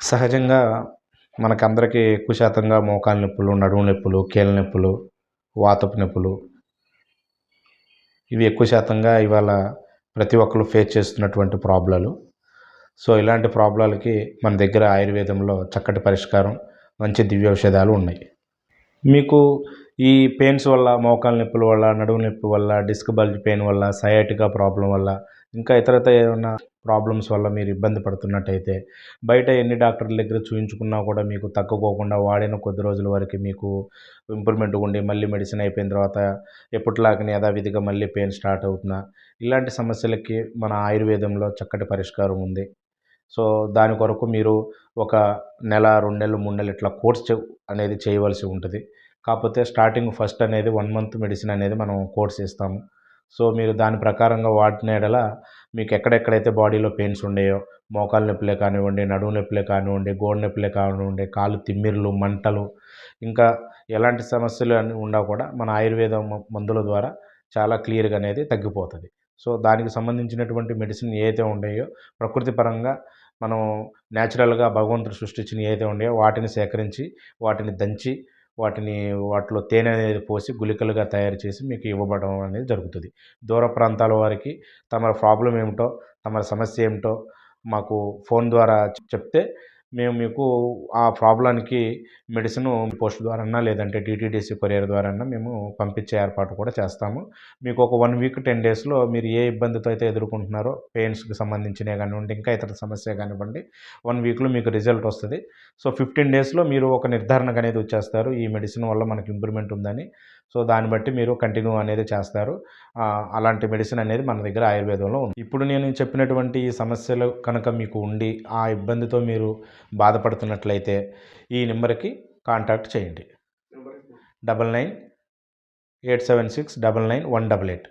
సహజంగా మనకందరికీ ఎక్కువ శాతంగా మోకాలు నొప్పులు నడుము నొప్పులు కీళ్ళ నొప్పులు వాతపు నొప్పులు ఇవి ఎక్కువ శాతంగా ఇవాళ ప్రతి ఒక్కరు ఫేస్ చేస్తున్నటువంటి ప్రాబ్లాలు. సో ఇలాంటి ప్రాబ్లాలకి మన దగ్గర ఆయుర్వేదంలో చక్కటి పరిష్కారం మంచి దివ్య ఔషధాలు ఉన్నాయి. మీకు ఈ పెయిన్స్ వల్ల మోకాలు నొప్పుల వల్ల నడుము నొప్పి వల్ల డిస్క్ బల్జ్ పెయిన్ వల్ల సయాటికా ప్రాబ్లం వల్ల ఇంకా ఇతరత ఏమైనా ప్రాబ్లమ్స్ వల్ల మీరు ఇబ్బంది పడుతున్నట్టయితే బయట ఎన్ని డాక్టర్ల దగ్గర చూయించుకున్నా కూడా మీకు తక్కువకోకుండా వాడిన కొద్ది రోజుల వరకు మీకు ఇంప్రూవ్మెంట్ ఉండి మళ్ళీ మెడిసిన్ అయిపోయిన తర్వాత ఎప్పటిలాగని యథావిధిగా మళ్ళీ పెయిన్ స్టార్ట్ అవుతున్నా. ఇలాంటి సమస్యలకి మన ఆయుర్వేదంలో చక్కటి పరిష్కారం ఉంది. సో దాని కొరకు మీరు ఒక నెల రెండు నెలలు మూడు నెలలు ఇట్లా కోర్స్ అనేది చేయవలసి ఉంటుంది. కాకపోతే స్టార్టింగ్ ఫస్ట్ అనేది వన్ మంత్ మెడిసిన్ అనేది మనం కోర్స్ ఇస్తాము సో మీరు దాని ప్రకారంగా వాటిన ఎడల మీకు ఎక్కడెక్కడైతే బాడీలో పెయిన్స్ ఉండేయో మోకాలు నొప్పులే కానివ్వండి నడుము నొప్పులే కానివ్వండి గోడ నొప్పులే కానివ్వండి కాలు తిమ్మిర్లు మంటలు ఇంకా ఎలాంటి సమస్యలు అన్నీ ఉన్నా కూడా మన ఆయుర్వేదం మందుల ద్వారా చాలా క్లియర్గా అనేది తగ్గిపోతుంది. సో దానికి సంబంధించినటువంటి మెడిసిన్ ఏవైతే ఉండేయో ప్రకృతి పరంగా మనం న్యాచురల్గా భగవంతుడు సృష్టించిన ఏవైతే ఉండేయో వాటిని సేకరించి వాటిని దంచి వాటిని వాటిలో తేనె అనేది పోసి గుళికలుగా తయారు చేసి మీకు ఇవ్వబడడం అనేది జరుగుతుంది. దూర ప్రాంతాల వారికి తమ ప్రాబ్లం ఏమిటో తమ సమస్య ఏమిటో మాకు ఫోన్ ద్వారా చెప్తే మేము మీకు ఆ ప్రాబ్లానికి మెడిసిన్ పోస్ట్ ద్వారా లేదంటే టీటీడీసీ కొరియర్ ద్వారా మేము పంపించే ఏర్పాటు కూడా చేస్తాము. మీకు ఒక వన్ వీక్ టెన్ డేస్లో మీరు ఏ ఇబ్బందితో అయితే ఎదుర్కొంటున్నారో పెయిన్స్కి సంబంధించినవి కానివ్వండి ఇంకా ఇతర సమస్య కానివ్వండి వన్ వీక్లో మీకు రిజల్ట్ వస్తుంది. సో ఫిఫ్టీన్ డేస్లో మీరు ఒక నిర్ధారణకు అనేది వచ్చేస్తారు. ఈ మెడిసిన్ వల్ల మనకి ఇంప్రూవ్మెంట్ ఉందని. సో దాన్ని బట్టి మీరు కంటిన్యూ అనేది చేస్తారు. అలాంటి మెడిసిన్ అనేది మన దగ్గర ఆయుర్వేదంలో ఉంది. ఇప్పుడు నేను చెప్పినటువంటి ఈ సమస్యలు కనుక మీకు ఉండి ఆ ఇబ్బందితో మీరు బాధపడుతున్నట్లయితే ఈ నెంబర్కి కాంటాక్ట్ చేయండి. Double nine eight seven six double nine one double eight.